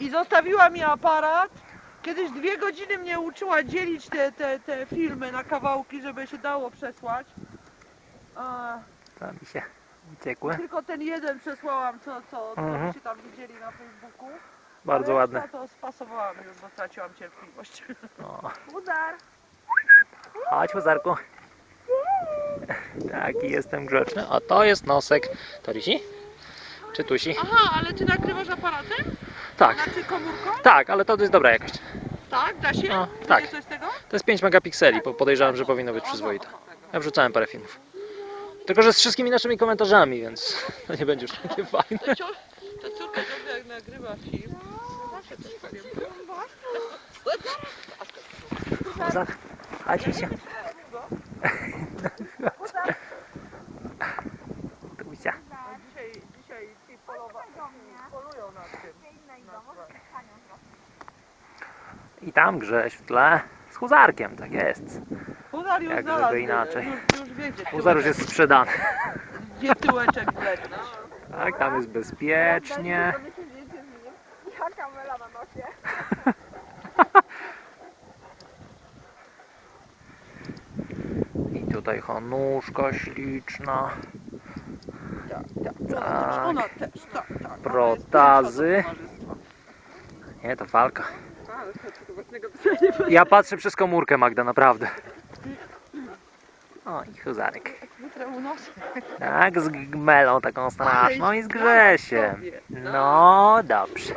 i zostawiła mi aparat. Kiedyś dwie godziny mnie uczyła dzielić te, te, te filmy na kawałki, żeby się dało przesłać. A, To mi się uciekły. tylko ten jeden przesłałam, co, co, co Mhm. się tam widzieli na Facebooku. Bardzo A ładne. reszta to spasowałam już, bo straciłam cierpliwość. O, Udar. chodź, Łazarku. Taki jestem grzeczny. A to jest nosek. To Lisi? Czy Tusi? Aha, ale ty nagrywasz aparatem? Tak, komórką? tak, ale to jest dobra jakość. Tak, da się? No, Będzie tak. coś z tego? To jest 5 megapikseli, bo podejrzewam, że powinno być przyzwoite. Ja wrzucałem parę filmów. Tylko, że z wszystkimi naszymi komentarzami, więc to nie będzie już takie fajne. To, cio- to córka ciągle jak nagrywa film. Zawsze też powiem. Łazar, chodź się. Polują nad tym. I tam Grześ w tle z huzarkiem, tak jest. Huzar już Jak żeby inaczej. Już, już wie, gdzie Huzar już jest sprzedany. Gdzie tyłeczek wletnąć. Tak, tam jest bezpiecznie. Ja kamela na nosie. I tutaj honuszka śliczna. Tak. Ona też, tak, tak. Protazy. Nie, to walka. Ja patrzę przez komórkę, Magda, naprawdę. O, i huzarek. Tak, z gmelą taką straszną i z Grzesiem. sobie. No, dobrze.